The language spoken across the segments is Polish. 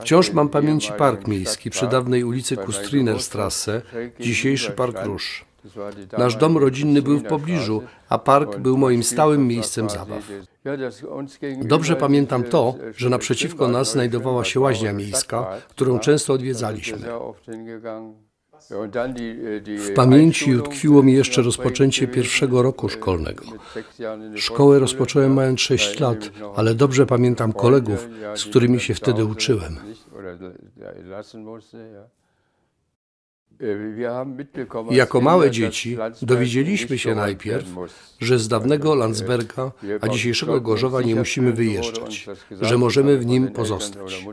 Wciąż mam pamięci park miejski przy dawnej ulicy Kustrinerstrasse, dzisiejszy Park Róż. Nasz dom rodzinny był w pobliżu, a park był moim stałym miejscem zabaw. Dobrze pamiętam to, że naprzeciwko nas znajdowała się łaźnia miejska, którą często odwiedzaliśmy. W pamięci utkwiło mi jeszcze rozpoczęcie pierwszego roku szkolnego. Szkołę rozpocząłem mając 6 lat, ale dobrze pamiętam kolegów, z którymi się wtedy uczyłem. Jako małe dzieci dowiedzieliśmy się najpierw, że z dawnego Landsberga, a dzisiejszego Gorzowa nie musimy wyjeżdżać, że możemy w nim pozostać.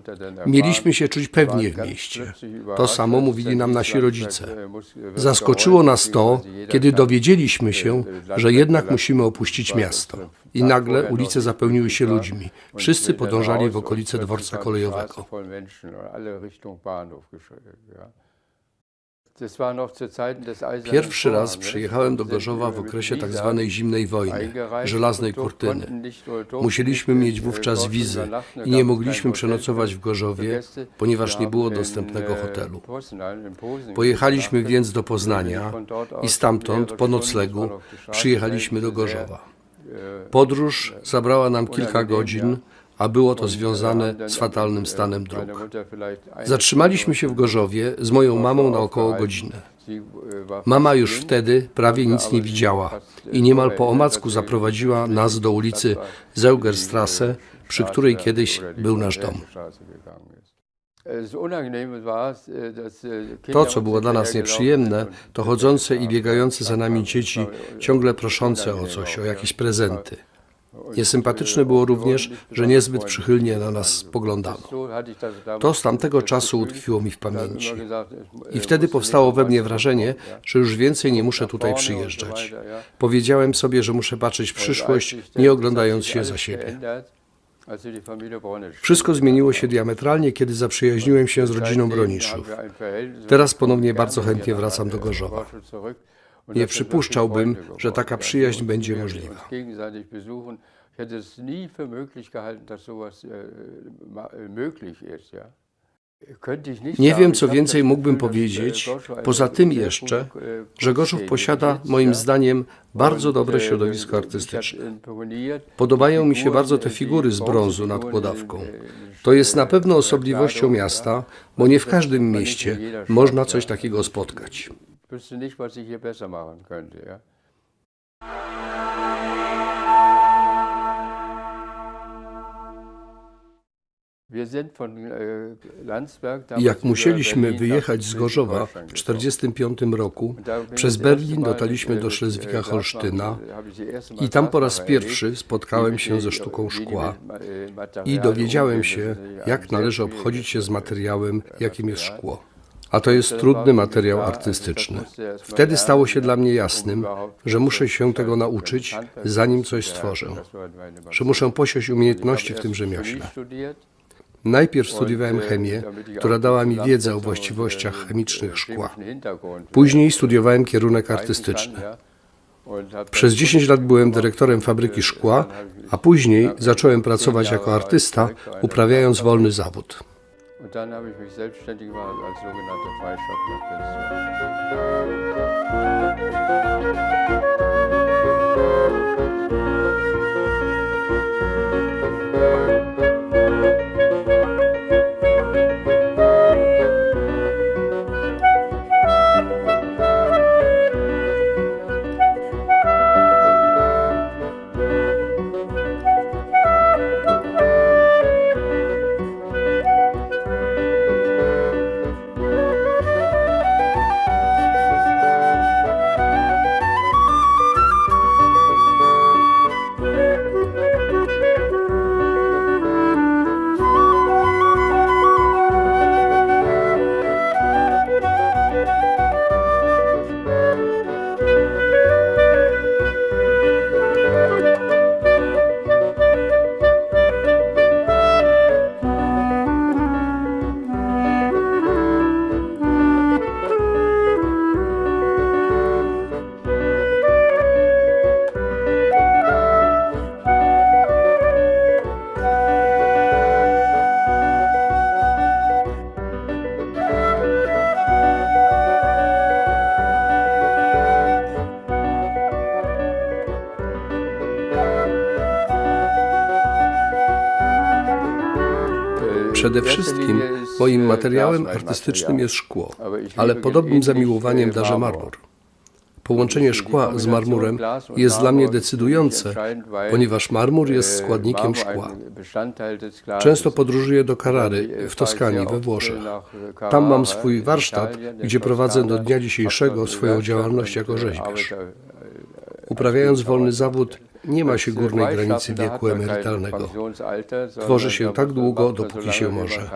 Mieliśmy się czuć pewnie w mieście. To samo mówili nam nasi rodzice. Zaskoczyło nas to, kiedy dowiedzieliśmy się, że jednak musimy opuścić miasto. I nagle ulice zapełniły się ludźmi. Wszyscy podążali w okolice dworca kolejowego. Pierwszy raz przyjechałem do Gorzowa w okresie tak zwanej zimnej wojny, żelaznej kurtyny. Musieliśmy mieć wówczas wizy i nie mogliśmy przenocować w Gorzowie, ponieważ nie było dostępnego hotelu. Pojechaliśmy więc do Poznania i stamtąd po noclegu przyjechaliśmy do Gorzowa. Podróż zabrała nam kilka godzin, a było to związane z fatalnym stanem dróg. Zatrzymaliśmy się w Gorzowie z moją mamą na około godzinę. Mama już wtedy prawie nic nie widziała i niemal po omacku zaprowadziła nas do ulicy Zeugerstrasse, przy której kiedyś był nasz dom. To, co było dla nas nieprzyjemne, to chodzące i biegające za nami dzieci, ciągle proszące o coś, o jakieś prezenty. Niesympatyczne było również, że niezbyt przychylnie na nas spoglądano. To z tamtego czasu utkwiło mi w pamięci. I wtedy powstało we mnie wrażenie, że już więcej nie muszę tutaj przyjeżdżać. Powiedziałem sobie, że muszę patrzeć w przyszłość, nie oglądając się za siebie. Wszystko zmieniło się diametralnie, kiedy zaprzyjaźniłem się z rodziną Broniszów. Teraz ponownie bardzo chętnie wracam do Gorzowa. Nie przypuszczałbym, że taka przyjaźń będzie możliwa. Nie wiem, co więcej mógłbym powiedzieć, poza tym jeszcze, że Gorzów posiada, moim zdaniem, bardzo dobre środowisko artystyczne. Podobają mi się bardzo te figury z brązu nad kłodawką. To jest na pewno osobliwością miasta, bo nie w każdym mieście można coś takiego spotkać. Wüsste nicht, was ich hier besser machen könnte. Ja. Damals Jak musieliśmy wyjechać z Gorzowa w Schleswig-Holstein 1945 roku. Da przez Berlin dotarliśmy äh, do Szlezwika-Holsztyna erste Mal i tam po raz pierwszy spotkałem się ze sztuką szkła i dowiedziałem się, jak należy obchodzić się z materiałem, jakim jest szkło. A to jest trudny materiał artystyczny. Wtedy stało się dla mnie jasnym, że muszę się tego nauczyć, zanim coś stworzę, że muszę posiąść umiejętności w tym rzemiośle. Najpierw studiowałem chemię, która dała mi wiedzę o właściwościach chemicznych szkła. Później studiowałem kierunek artystyczny. Przez 10 lat byłem dyrektorem fabryki szkła, a później zacząłem pracować jako artysta, uprawiając wolny zawód. Und dann habe ich mich selbstständig gemacht als sogenannter freischaffender Künstler. Przede wszystkim moim materiałem artystycznym jest szkło, ale podobnym zamiłowaniem darzę marmur. Połączenie szkła z marmurem jest dla mnie decydujące, ponieważ marmur jest składnikiem szkła. Często podróżuję do Carrary w Toskanii we Włoszech. Tam mam swój warsztat, gdzie prowadzę do dnia dzisiejszego swoją działalność jako rzeźbiarz. Uprawiając wolny zawód, nie ma się górnej granicy wieku emerytalnego. Tworzy się tak długo, dopóki się może.